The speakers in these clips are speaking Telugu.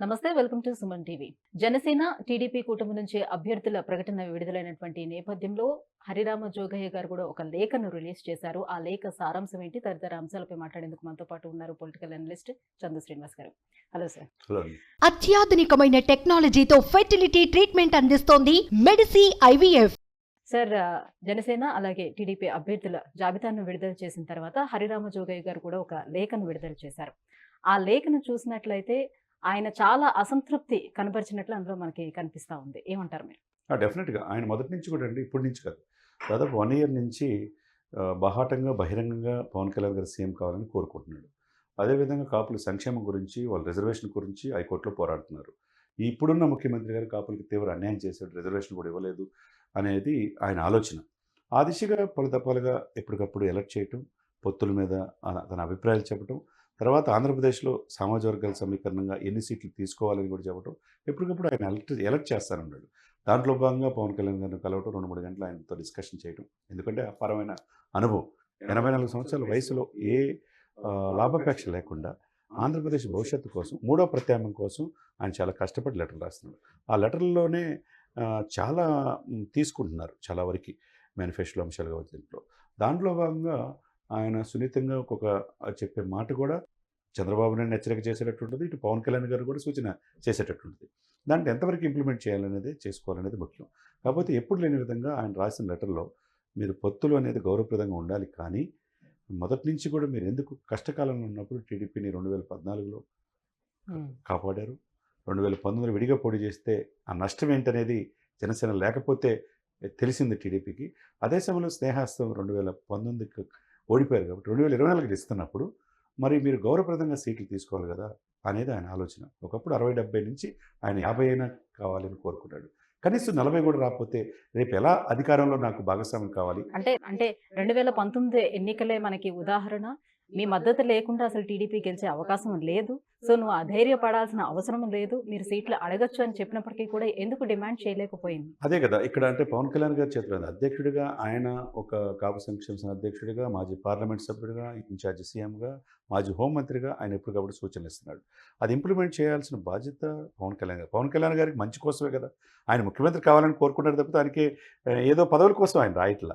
నమస్తే welcome to Suman TV. Janasena TDP కూటమి నుంచి అభ్యర్థుల ప్రకటన విడుదలైనటువంటి నేపథ్యంలో హరిరామ జోగయ్య గారు కూడా ఒక లేఖను రిలీజ్ చేశారు. ఆ లేఖ సారాంశం ఏంటి? తదితర అంశాలపై మాట్లాడేందుకు మనతో పాటు ఉన్నారు పొలిటికల్ అనలిస్ట్ చందు శ్రీనివాస్ గారు. Hello sir. హలో అత్యాధునికమైన టెక్నాలజీతో ఫెర్టిలిటీ ట్రీట్మెంట్ అందిస్తోంది మెడిసి ఐవీఎఫ్. సార్ జనసేన అలాగే టీడీపీ అభ్యర్థుల జాబితాను విడుదల చేసిన తర్వాత హరిరామ జోగయ్య గారు కూడా ఒక లేఖను విడుదల చేశారు. ఆ లేఖను చూసినట్లయితే ఆయన చాలా అసంతృప్తి కనబరిచినట్లు అందులో మనకి కనిపిస్తా ఉంది. ఏమంటారు మీరు? డెఫినెట్గా. ఆయన మొదటి నుంచి కూడా అండి ఇప్పటి నుంచి కాదు. దాదాపు వన్ ఇయర్ నుంచి బహాటంగా బహిరంగంగా పవన్ కళ్యాణ్ గారు సీఎం కావాలని కోరుకుంటున్నాడు. అదేవిధంగా కాపుల సంక్షేమం గురించి వాళ్ళ రిజర్వేషన్ గురించి హైకోర్టులో పోరాడుతున్నారు. ఇప్పుడున్న ముఖ్యమంత్రి గారు కాపులకి తీవ్ర అన్యాయం చేశాడు రిజర్వేషన్ కూడా ఇవ్వలేదు అనేది ఆయన ఆలోచన. ఆ దిశగా పలు దఫాలుగా ఎప్పటికప్పుడు ఎలక్ట్ చేయటం పొత్తుల మీద తన అభిప్రాయాలు చెప్పటం తర్వాత ఆంధ్రప్రదేశ్లో సామాజిక వర్గాల సమీకరణంగా ఎన్ని సీట్లు తీసుకోవాలని కూడా చెప్పటం ఎప్పటికప్పుడు ఆయన ఎలక్ట్ ఎలక్ట్ చేస్తానన్నాడు. దాంట్లో భాగంగా పవన్ కళ్యాణ్ గారిని కలవటం రెండు మూడు గంటలు ఆయనతో డిస్కషన్ చేయటం ఎందుకంటే అపారమైన అనుభవం. ఎనభై నాలుగు సంవత్సరాల వయసులో ఏ లాభాపేక్ష లేకుండా ఆంధ్రప్రదేశ్ భవిష్యత్తు కోసం మూడో ప్రత్యామ్నాయం కోసం ఆయన చాలా కష్టపడి లెటర్లు రాస్తున్నాడు. ఆ లెటర్లలోనే చాలా తీసుకుంటున్నారు చాలా వరకు మేనిఫెస్టో అంశాలు కావచ్చు దీంట్లో దాంట్లో భాగంగా ఆయన సున్నితంగా ఒక్కొక్క చెప్పే మాట కూడా చంద్రబాబు నాయుడు హెచ్చరిక చేసేటట్టుంటుంది ఇటు పవన్ కళ్యాణ్ గారు కూడా సూచన చేసేటట్టుంటుంది. దాంట్లో ఎంతవరకు ఇంప్లిమెంట్ చేయాలనేది చేసుకోవాలనేది ముఖ్యం. కాకపోతే ఎప్పుడు లేని విధంగా ఆయన రాసిన లెటర్లో మీరు పొత్తులు అనేది గౌరవప్రదంగా ఉండాలి కానీ మొదటి నుంచి కూడా మీరు ఎందుకు కష్టకాలంలో ఉన్నప్పుడు టీడీపీని రెండు వేల పద్నాలుగులో కాపాడారు? రెండు వేల పంతొమ్మిదిలో విడిగా పోటీ చేస్తే ఆ నష్టం ఏంటనేది జనసేన లేకపోతే తెలిసింది టీడీపీకి. అదే సమయంలో స్నేహాస్తం రెండు వేల పంతొమ్మిదికి ఓడిపోయారు కాబట్టి రెండు వేల ఇరవై నాలుగుకి ఇస్తున్నప్పుడు మరి మీరు గౌరవప్రదంగా సీట్లు తీసుకోవాలి కదా అనేది ఆయన ఆలోచన. ఒకప్పుడు అరవై డెబ్బై నుంచి ఆయన యాభై అయినా కావాలని కోరుకున్నాడు. కనీసం నలభై కూడా రాకపోతే రేపు ఎలా అధికారంలో నాకు భాగస్వామ్యం కావాలి? అంటే అంటే రెండు వేల పంతొమ్మిది ఎన్నికలే మనకి ఉదాహరణ. మీ మద్దతు లేకుండా అసలు టీడీపీ గెలిచే అవకాశం లేదు. సో నువ్వు అధైర్యపడాల్సిన అవసరం లేదు. మీరు సీట్లు అడగచ్చు అని చెప్పినప్పటికీ కూడా ఎందుకు డిమాండ్ చేయలేకపోయింది? అదే కదా ఇక్కడ అంటే పవన్ కళ్యాణ్ గారి చేతిలో. అధ్యక్షుడిగా ఆయన ఒక కాపు సంక్షేమ సంఘ అధ్యక్షుడిగా మాజీ పార్లమెంట్ సభ్యుడిగా ఇన్ఛార్జ్ సీఎంగా మాజీ హోంమంత్రిగా ఆయన ఎప్పటికప్పుడు సూచనలు ఇస్తున్నాడు. అది ఇంప్లిమెంట్ చేయాల్సిన బాధ్యత పవన్ కళ్యాణ్ గారు. పవన్ కళ్యాణ్ గారికి మంచి కోసమే కదా. ఆయన ముఖ్యమంత్రి కావాలని కోరుకున్నాడు తప్పితే ఆయనకి ఏదో పదవుల కోసం ఆయన రాయట్లా.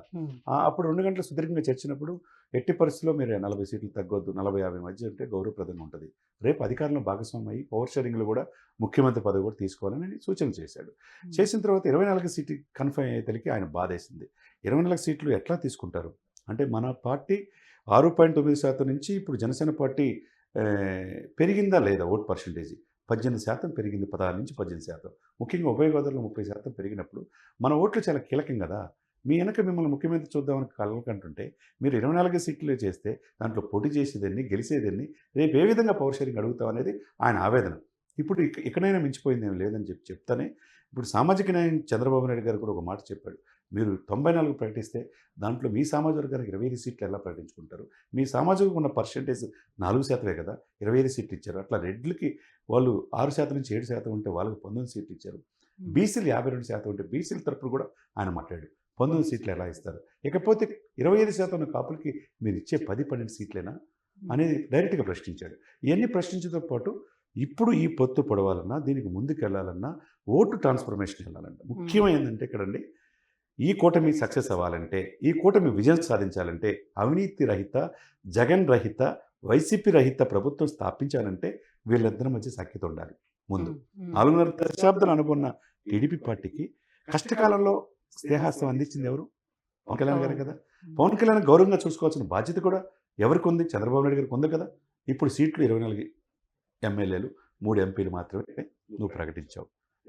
అప్పుడు రెండు గంటల సుదీర్ఘంగా చర్చినప్పుడు ఎట్టి పరిస్థితుల్లో మీరు నలభై సీట్లు తగ్గొద్దు నలభై యాభై మధ్య ఉంటే గౌరవప్రదంగా ఉంటుంది. రేపు అధికారంలో భాగస్వామ్యం అయ్యి పవర్ షేరింగ్లో కూడా ముఖ్యమంత్రి పదవి కూడా తీసుకోవాలని సూచన చేశాడు. చేసిన తర్వాత ఇరవై నాలుగు సీట్లు కన్ఫర్మ్ అయ్యేతలకి ఆయన బాధేసింది. ఇరవై నాలుగు సీట్లు ఎట్లా తీసుకుంటారు? అంటే మన పార్టీ ఆరు పాయింట్ తొమ్మిది శాతం నుంచి ఇప్పుడు జనసేన పార్టీ పెరిగిందా లేదా ఓట్ పర్సంటేజ్? పద్దెనిమిది శాతం పెరిగింది పదహారు నుంచి పద్దెనిమిది శాతం. ముఖ్యంగా ఉభయ గోదావరిలో ముప్పై శాతం పెరిగినప్పుడు మన ఓట్లు చాలా కీలకం కదా? మీ వెనక మిమ్మల్ని ముఖ్యమంత్రి చూద్దామని కలవకంటుంటే మీరు ఇరవై నాలుగు సీట్లు చేస్తే దాంట్లో పోటీ చేసేదాన్ని గెలిచేదాన్ని రేపు ఏ విధంగా పవర్ షేరింగ్ అడుగుతాం అనేది ఆయన ఆవేదన. ఇప్పుడు ఇక ఇకనైనా మించిపోయింది ఏం లేదని చెప్పి చెప్తానే ఇప్పుడు సామాజిక న్యాయం చంద్రబాబు నాయుడు గారు కూడా ఒక మాట చెప్పాడు. మీరు తొంభై నాలుగు ప్రకటిస్తే దాంట్లో మీ సామాజిక వర్గానికి ఇరవై ఐదు సీట్లు ఎలా ప్రకటించుకుంటారు? మీ సామాజిక ఉన్న పర్సంటేజ్ నాలుగు శాతమే కదా ఇరవై ఐదు సీట్లు ఇచ్చారు. అట్లా రెడ్లకి వాళ్ళు ఆరు శాతం నుంచి ఏడు శాతం ఉంటే వాళ్ళకి పంతొమ్మిది సీట్లు ఇచ్చారు. బీసీలు యాభై రెండు శాతం ఉంటే బీసీల తరపున కూడా ఆయన మాట్లాడాడు. పంతొమ్మిది సీట్లు ఎలా ఇస్తారు? ఇకపోతే ఇరవై ఐదు శాతం కాపులకి మీరు ఇచ్చే పది పన్నెండు సీట్లేనా? అనేది డైరెక్ట్గా ప్రశ్నించాడు. ఇవన్నీ ప్రశ్నించడంతో పాటు ఇప్పుడు ఈ పొత్తు పొడవాలన్నా దీనికి ముందుకు వెళ్ళాలన్నా ఓటు ట్రాన్స్ఫర్మేషన్ వెళ్ళాలంట. ముఖ్యమైనదంటే ఇక్కడండి ఈ కూటమి సక్సెస్ అవ్వాలంటే ఈ కూటమి విజయం సాధించాలంటే అవినీతి రహిత జగన్ రహిత వైసీపీ రహిత ప్రభుత్వం స్థాపించాలంటే వీళ్ళిద్దరి మధ్య సఖ్యత ఉండాలి. ముందు నాలుగున్నర దశాబ్దాలు అనుకున్న టీడీపీ పార్టీకి కష్టకాలంలో స్నేహాస్తం అందించింది ఎవరు? పవన్ కళ్యాణ్ గారు కదా? పవన్ కళ్యాణ్ గౌరవంగా చూసుకోవాల్సిన బాధ్యత కూడా ఎవరికి ఉంది? చంద్రబాబు నాయుడు గారికి ఉంది కదా? ఇప్పుడు సీట్లు ఇరవై నాలుగు ఎమ్మెల్యేలు మూడు ఎంపీలు మాత్రమే నువ్వు ప్రకటించావు.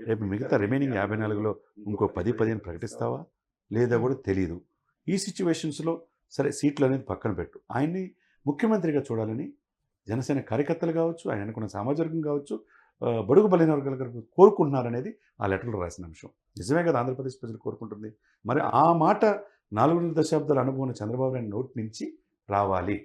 రేపు మిగతా రిమైనింగ్ యాభై నాలుగులో ఇంకో పది పదిహేను ప్రకటిస్తావా? లేదా కూడా తెలియదు ఈ సిచ్యువేషన్స్లో సరే సీట్లు అనేది పక్కన పెట్టు. ఆయన్ని ముఖ్యమంత్రిగా చూడాలని జనసేన కార్యకర్తలు కావచ్చు ఆయన అనుకున్న సామాజిక వర్గం కావచ్చు బడుగు బలైన వర్గాల కోరుకుంటున్నారనేది ఆ లెటర్లో రాసిన అంశం. నిజమే కదా ఆంధ్రప్రదేశ్ ప్రజలు కోరుకుంటుంది? మరి ఆ మాట నాలుగున్నర దశాబ్దాల అనుభవం చంద్రబాబు నాయుడు నోటి నుంచి రావాలి.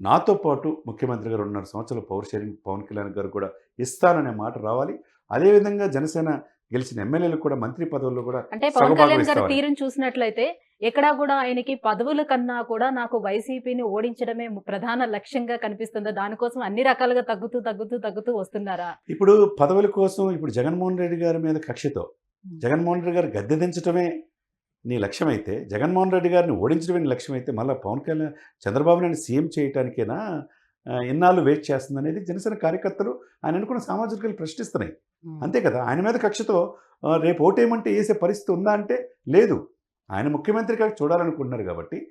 నాతో పాటు ముఖ్యమంత్రి గారు రెండున్నర సంవత్సరాలు పవర్ షేరింగ్ పవన్ కళ్యాణ్ గారు కూడా ఇస్తాననే మాట రావాలి. అదేవిధంగా జనసేన గెలిచిన ఎమ్మెల్యేలకు కూడా మంత్రి పదవుల్లో కూడా అంటే పవన్ కళ్యాణ్ గారి. తీరును చూసినట్లయితే ఎక్కడా కూడా ఆయనకి పదవుల కన్నా కూడా నాకు వైసీపీని ఓడించడమే ప్రధాన లక్ష్యంగా కనిపిస్తుందా. దానికోసం అన్ని రకాలుగా తగ్గుతూ తగ్గుతూ తగ్గుతూ వస్తున్నారా? ఇప్పుడు పదవుల కోసం ఇప్పుడు జగన్మోహన్ రెడ్డి గారి మీద కక్షతో జగన్మోహన్ రెడ్డి గారు గద్దె దించడమే నీ లక్ష్యమైతే జగన్మోహన్ రెడ్డి గారిని ఓడించడమే నీ లక్ష్యమైతే మళ్ళీ పవన్ కళ్యాణ్ చంద్రబాబు నాయుడు సీఎం చేయటానికేనా? ఆ, ఎన్నాళ్ళు వెయిట్ చేస్తుంది అనేది జనసేన కార్యకర్తలు ఆయన అనుకున్న సామాజిక వర్గాలు ప్రశ్నిస్తున్నాయి అంతే కదా? ఆయన మీద కక్షతో రేపు ఓటేయమంటే వేసే పరిస్థితి ఉందా అంటే లేదు. ఆయన ముఖ్యమంత్రిగా చూడాలనుకుంటున్నారు కాబట్టి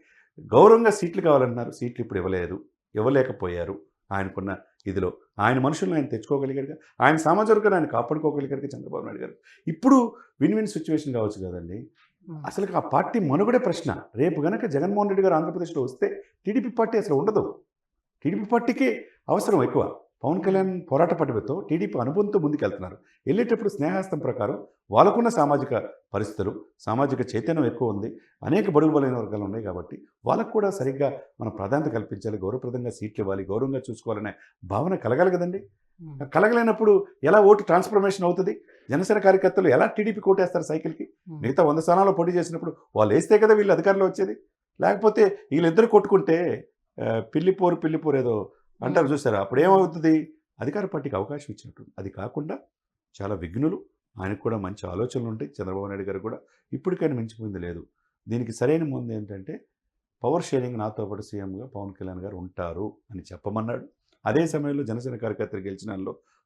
గౌరవంగా సీట్లు కావాలన్నారు. సీట్లు ఇప్పుడు ఇవ్వలేదు. ఇవ్వలేకపోయారు. ఆయనకున్న ఇదిలో ఆయన మనుషులను ఆయన తెచ్చుకోగలిగారు ఆయన సామాజిక వర్గాన్ని ఆయన కాపాడుకోగలిగారు చంద్రబాబు నాయుడు గారు. ఇప్పుడు విన్ విన్ సిచ్యువేషన్ కావచ్చు కదండి. అసలు ఆ పార్టీ మనుగడే ప్రశ్న. రేపు గనక జగన్మోహన్ రెడ్డి గారు ఆంధ్రప్రదేశ్లో వస్తే టీడీపీ పార్టీ అసలు ఉండదు. టీడీపీ పార్టీకి అవసరం ఎక్కువ. పవన్ కళ్యాణ్ పోరాట పటిమతో టీడీపీ అనుభవంతో ముందుకెళ్తున్నారు. వెళ్ళేటప్పుడు స్నేహాస్తం ప్రకారం వాళ్ళకున్న సామాజిక పరిస్థితులు సామాజిక చైతన్యం ఎక్కువ ఉంది. అనేక బడుగు బలైన వర్గాలు ఉన్నాయి కాబట్టి వాళ్ళకు కూడా సరిగ్గా మనం ప్రాధాన్యత కల్పించాలి గౌరవప్రదంగా సీట్లు ఇవ్వాలి గౌరవంగా చూసుకోవాలనే భావన కలగాలి కదండి. కలగలేనప్పుడు ఎలా ఓటు ట్రాన్స్ఫర్మేషన్ అవుతుంది? జనసేన కార్యకర్తలు ఎలా టీడీపీ కోటేస్తారు సైకిల్కి? మిగతా వంద స్థానాల్లో పోటీ చేసినప్పుడు వాళ్ళు వేస్తే కదా వీళ్ళు అధికారంలో వచ్చేది. లేకపోతే వీళ్ళిద్దరు కొట్టుకుంటే పిల్లిపోరు పిల్లిపోరు ఏదో అంటారు చూసారా? అప్పుడు ఏమవుతుంది అధికార పార్టీకి అవకాశం ఇచ్చినట్టు అది కాకుండా చాలా విఘ్నులు ఆయనకు కూడా మంచి ఆలోచనలు ఉంటాయి. చంద్రబాబు నాయుడు గారు కూడా ఇప్పటికైనా మించిపోయింది లేదు. దీనికి సరైన ముందు ఏంటంటే పవర్ షేరింగ్ నాతో పాటు సీఎంగా పవన్ కళ్యాణ్ గారు ఉంటారు అని చెప్పమన్నాడు. అదే సమయంలో జనసేన కార్యకర్తలు గెలిచిన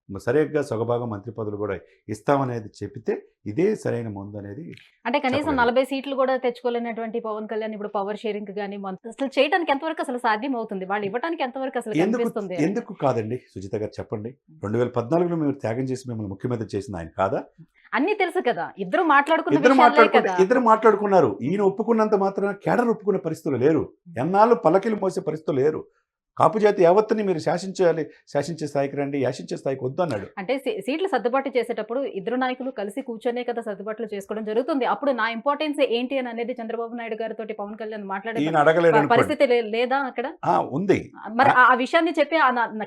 సరిగ్గా సగభాగం మంత్రి పదవులు కూడా ఇస్తామనేది చెప్తే ఇదే సరైన ముందు అనేది అంటే కనీసం. నలభై సీట్లు కూడా తెచ్చుకోలేనటువంటి పవన్ కళ్యాణ్ ఇప్పుడు పవర్ షేరింగ్ కానీ అసలు చేయడానికి ఎంతవరకు అసలు సాధ్యం అవుతుంది వాళ్ళు ఇవ్వడానికి ఎంతవరకు అసలు ఎందుకు ఎందుకు కాదండి? సుజిత గారు చెప్పండి. రెండు వేల పద్నాలుగులో మేము త్యాగం చేసి మిమ్మల్ని ముఖ్యమంత్రి చేసింది ఆయన కాదా? అన్ని తెలుసు కదా. ఇద్దరు మాట్లాడుకున్న ఇద్దరు మాట్లాడుకుంటే కదా. ఇద్దరు మాట్లాడుకున్నారు. ఈయన ఒప్పుకున్నంత మాత్రం కేడర్ ఒప్పుకునే పరిస్థితులు లేరు. ఎన్నాళ్ళు పల్లకిలు మోసే పరిస్థితులు లేరు. కాపు జాతి యావత్తుని మీరు శాసించాలి శాసించే స్థాయికి రండి యాసించే స్థాయికి వద్దు అన్నాడు. అంటే సీట్లు సర్దుబాటు చేసేటప్పుడు ఇద్దరు నాయకులు కలిసి కూర్చొనే కదా సర్దుబాట్లు చేసుకోవడం జరుగుతుంది. అప్పుడు నా ఇంపార్టెన్స్ ఏంటి అని అనేది చంద్రబాబు నాయుడు గారితో పవన్ కళ్యాణ్ మాట్లాడే పరిస్థితి లేదా అక్కడ? ఉంది. మరి ఆ విషయాన్ని చెప్పి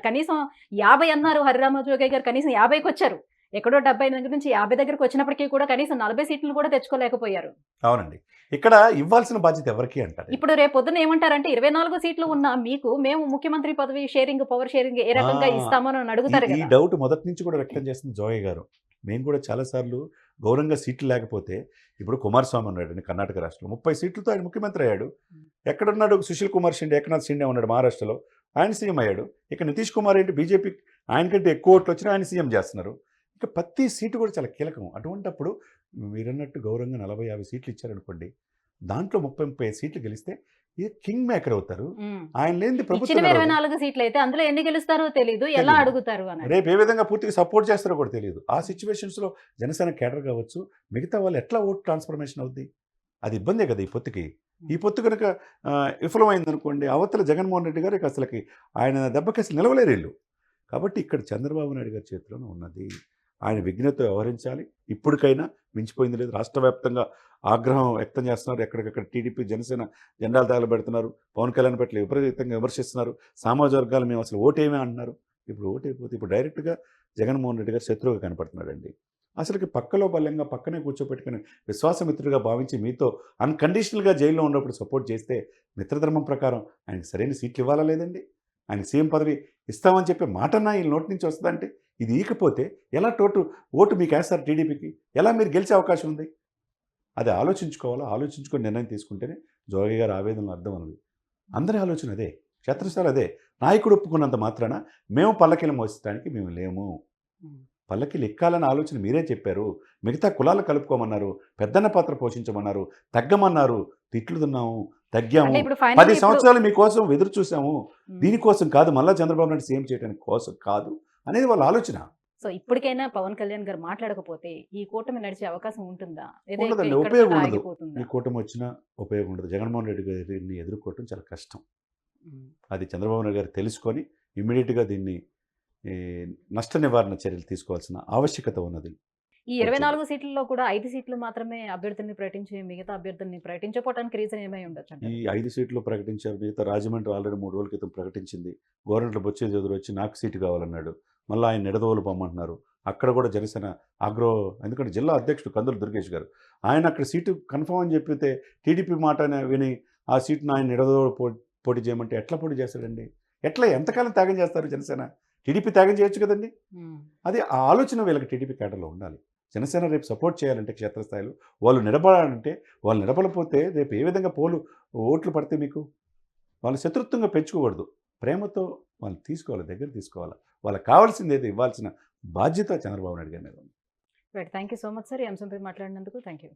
కనీసం యాభై అన్నారు హరిరామ గారు కనీసం యాభైకి వచ్చారు. ఎక్కడో డెబ్బై దగ్గర నుంచి యాభై దగ్గరకు వచ్చినప్పటికీ కూడా కనీసం నలభై సీట్లు కూడా తెచ్చుకోలేకపోయారు. అవునండి. ఇక్కడ ఇవ్వాల్సిన బాధ్యత ఎవరికి అంటారు? ఇప్పుడు రేపు పొద్దున ఏమంటారంటే ఇరవై నాలుగు సీట్లు ఉన్న మీకు మేము ముఖ్యమంత్రి పదవి షేరింగ్ పవర్ షేరింగ్ ఏ రకంగా ఇస్తామని అడుగుతారు ఈ- డౌట్ మొదటి నుంచి కూడా వ్యక్తం చేస్తుంది జోయ్ గారు. మేము కూడా చాలాసార్లు గౌరవంగా సీట్లు లేకపోతే ఇప్పుడు కుమారస్వామి ఉన్నాడు అండి కర్ణాటక రాష్ట్రంలో. ముప్పై సీట్లతో ఆయన ముఖ్యమంత్రి అయ్యాడు. ఎక్కడున్నాడు? సుశీల్ కుమార్ షిండే ఏకనాథ్ షిండే ఉన్నాడు మహారాష్ట్రలో. ఆయన సీఎం అయ్యాడు. ఇక నితీష్ కుమార్ ఏంటి? బీజేపీ ఆయనకంటే ఎక్కువ ఓట్లు వచ్చినా ఆయన సీఎం చేస్తున్నారు. ఇక ప్రతి సీటు కూడా చాలా కీలకం. అటువంటప్పుడు మీరన్నట్టు గౌరవంగా నలభై యాభై సీట్లు ఇచ్చారనుకోండి దాంట్లో ముప్పై ముప్పై సీట్లు గెలిస్తే ఇది కింగ్ మేకర్ అవుతారు. ఆయన ప్రభుత్వం ఇరవై. నాలుగు సీట్లు అయితే అందులో ఎన్ని గెలుస్తారో తెలియదు ఎలా. అడుగుతారు అని. రేపు ఏ విధంగా పూర్తిగా సపోర్ట్ చేస్తారో కూడా తెలియదు ఆ సిచ్యువేషన్స్లో జనసేన కేడర్ కావచ్చు మిగతా వాళ్ళు ఎట్లా ఓట్ ట్రాన్స్ఫర్మేషన్ అవుద్ది? అది ఇబ్బందే కదా ఈ పొత్తుకి. ఈ పొత్తు కనుక విఫలమైంది అనుకోండి అవతల జగన్మోహన్ రెడ్డి గారు అసలుకి ఆయన దెబ్బకి అసలు నిలవలేరు వీళ్ళు. కాబట్టి ఇక్కడ చంద్రబాబు నాయుడు గారి చేతిలోనే ఉన్నది. ఆయన విఘ్నత వ్యవహరించాలి. ఇప్పటికైనా మించిపోయింది లేదు. రాష్ట్ర వ్యాప్తంగా ఆగ్రహం వ్యక్తం చేస్తున్నారు. ఎక్కడికక్కడ టీడీపీ జనసేన జెండాలు తగలబెడుతున్నారు పవన్ కళ్యాణ్ పట్ల విపరీతంగా విమర్శిస్తున్నారు. సామాజిక వర్గాలు మేము అసలు ఓటేమే అంటున్నారు. ఇప్పుడు ఓటైపోతే ఇప్పుడు డైరెక్ట్గా జగన్మోహన్ రెడ్డి గారు శత్రువుగా కనపడుతున్నాడండి. అసలుకి పక్కలో బలంగా పక్కనే కూర్చోపెట్టుకుని విశ్వాసమిత్రుడిగా భావించి మీతో అన్కండిషనల్గా జైల్లో ఉన్నప్పుడు సపోర్ట్ చేస్తే మిత్రధర్మం ప్రకారం ఆయనకి సరైన సీట్లు ఇవ్వాలా లేదండి? ఆయన సీఎం పదవి ఇస్తామని చెప్పే మాటన్నా ఈ నోటి నుంచి వస్తుందంటే ఇది ఈకపోతే ఎలా టోటు ఓటు మీకు వేస్తారు టీడీపీకి? ఎలా మీరు గెలిచే అవకాశం ఉంది? అది ఆలోచించుకోవాలా? ఆలోచించుకొని నిర్ణయం తీసుకుంటేనే జోగి గారి ఆవేదనలు అర్థం అన్నది అందరి ఆలోచన అదే. క్షేత్రస్థాయి అదే. నాయకుడు ఒప్పుకున్నంత మాత్రాన మేము పల్లకిలు మోసడానికి మేము లేము. పల్లకిలు ఎక్కాలన్న ఆలోచన మీరే చెప్పారు. మిగతా కులాలు కలుపుకోమన్నారు. పెద్దన్న పాత్ర పోషించమన్నారు. తగ్గమన్నారు. తిట్లు తిన్నాము. తగ్గాము. పది సంవత్సరాలు మీకోసం ఎదురు చూసాము. దీనికోసం కాదు. మళ్ళా చంద్రబాబు నాయుడు సీఎం చేయడానికి కోసం కాదు. అనేది వాళ్ళ ఆలోచన. సో ఇప్పటికైనా పవన్ కళ్యాణ్ గారు మాట్లాడకపోతే ఈ కూటమి నడిచే అవకాశం ఉంటుందా? ఉండదండి, ఉపయోగం ఉండదు. ఈ కూటమి వచ్చినా ఉపయోగం ఉండదు. జగన్మోహన్ రెడ్డి గారిని ఎదుర్కోవటం చాలా కష్టం. అది చంద్రబాబు నాయుడు గారు తెలుసుకొని ఇమ్మీడియట్గా దీన్ని నష్ట నివారణ చర్యలు తీసుకోవాల్సిన ఆవశ్యకత ఉన్నది. ఈ ఇరవై నాలుగు సీట్లలో కూడా ఐదు సీట్లు మాత్రమే అభ్యర్థుల్ని ప్రకటించి మిగతా అభ్యర్థుల్ని ప్రకటించకపోవడానికి రీజన్ ఏమై ఉండొచ్చు ఈ ఐదు సీట్లు ప్రకటించారు. మిగతా రాజమండ్రి ఆల్రెడీ మూడు రోజుల క్రితం ప్రకటించింది. గవర్నమెంట్లో బొచ్చే చదువు వచ్చి నాకు సీటు కావాలన్నాడు. మళ్ళీ ఆయన నిడదవోలు పొమ్మంటున్నారు అక్కడ కూడా జనసేన ఆగ్రో ఎందుకంటే జిల్లా అధ్యక్షుడు కందులు దుర్గేష్ గారు. ఆయన అక్కడ సీటు కన్ఫర్మ్ అని చెప్పితే టీడీపీ మాట విని ఆ సీటును ఆయన నిడదవోలు పో పోటీ చేయమంటే ఎట్లా పోటీ చేస్తాడండి? ఎట్లా ఎంతకాలం త్యాగం చేస్తారు జనసేన? టీడీపీ త్యాగం చేయొచ్చు కదండి. అది ఆ ఆలోచన వీళ్ళకి టీడీపీ కేటర్లో ఉండాలి. జనసేన రేపు సపోర్ట్ చేయాలంటే క్షేత్రస్థాయిలో వాళ్ళు నిలబడాలంటే వాళ్ళు నిలబడపోతే రేపు ఏ విధంగా పోలు ఓట్లు పడితే మీకు? వాళ్ళు శత్రుత్వంగా పెంచుకోకూడదు. ప్రేమతో వాళ్ళు తీసుకోవాలి దగ్గర తీసుకోవాలి. వాళ్ళకి కావాల్సింది ఏదో? ఇవ్వాల్సిన బాధ్యత చంద్రబాబు నాయుడు గారి మీద ఉంది. Right thank you so much sir ఈ అంశంపై మాట్లాడినందుకు థ్యాంక్ యూ